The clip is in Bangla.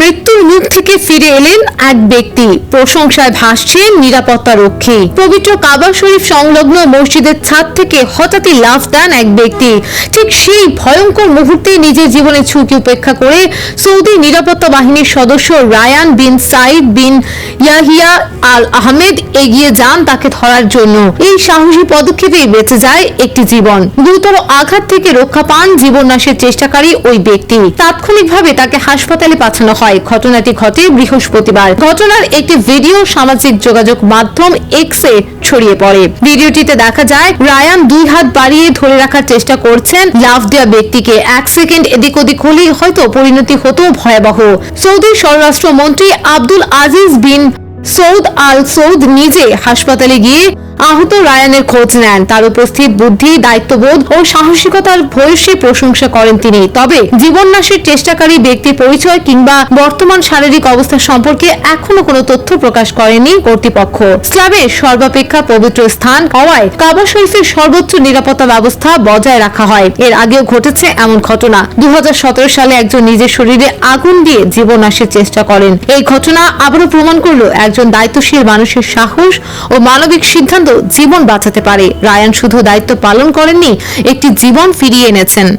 মৃত্যুর মুখ থেকে ফিরে এলেন এক ব্যক্তি। প্রশংসায় ভাসছেন নিরাপত্তা রক্ষী। পবিত্র কাবা শরীফ সংলগ্ন মসজিদের ছাদ থেকে হঠাৎই লাফ দেন এক ব্যক্তি। ঠিক সেই ভয়ঙ্কর মুহূর্তে নিজের জীবনের ঝুঁকি উপেক্ষা করে সৌদি নিরাপত্তা বাহিনীর সদস্য Rayan bin Saeed bin Yahya Al Ahmed এগিয়ে যান তাকে ধরার জন্য। এই সাহসী পদক্ষেপেই বেঁচে যায় একটি জীবন। গুরুতর আঘাত থেকে রক্ষা পান জীবন নাশের চেষ্টাকারী ওই ব্যক্তি। তাৎক্ষণিকভাবে তাকে হাসপাতালে পাঠানো হয়। ঘটনাটি ঘটে বৃহস্পতিবার। ঘটনার একটি ভিডিও সামাজিক যোগাযোগ মাধ্যম এক্সে ছড়িয়ে পড়ে। ভিডিওটিতে দেখা যায়, রায়ান দুই হাত বাড়িয়ে ধরে রাখার চেষ্টা করছেন লাভ দেওয়া ব্যক্তিকে। এক সেকেন্ড এদিক ওদিক হলেই হয়তো পরিণতি হতো ভয়াবহ। সৌদি স্বরাষ্ট্রমন্ত্রী আব্দুল আজিজ বিন সৌদ আল সৌদ নিজে হাসপাতালে গিয়ে আহত রায়ানের খোঁজ নেন। তার উপস্থিত বুদ্ধি, দায়িত্ববোধ ও সাহসিকতার ভূয়সী প্রশংসা করেন তিনি। তবে জীবন নাশের চেষ্টাকারী ব্যক্তির পরিচয় কিংবা বর্তমান শারীরিক অবস্থা সম্পর্কে এখনও কোনো তথ্য প্রকাশ করেনি কর্তৃপক্ষ। ইসলামের সর্বাপেক্ষা পবিত্র স্থান হওয়ায় কাবা শরীফের সর্বোচ্চ নিরাপত্তা ব্যবস্থা বজায় রাখা হয়। এর আগেও ঘটেছে এমন ঘটনা। দু হাজার সতেরো সালে একজন নিজের শরীরে আগুন দিয়ে জীবন নাশের চেষ্টা করেন। এই ঘটনা আবারও প্রমাণ করল একজন দায়িত্বশীল মানুষের সাহস ও মানবিক সিদ্ধান্ত জীবন বাঁচাতে পারে। রায়ান শুধু দায়িত্ব পালন করেননি একটি জীবন ফিরিয়ে এনেছেন।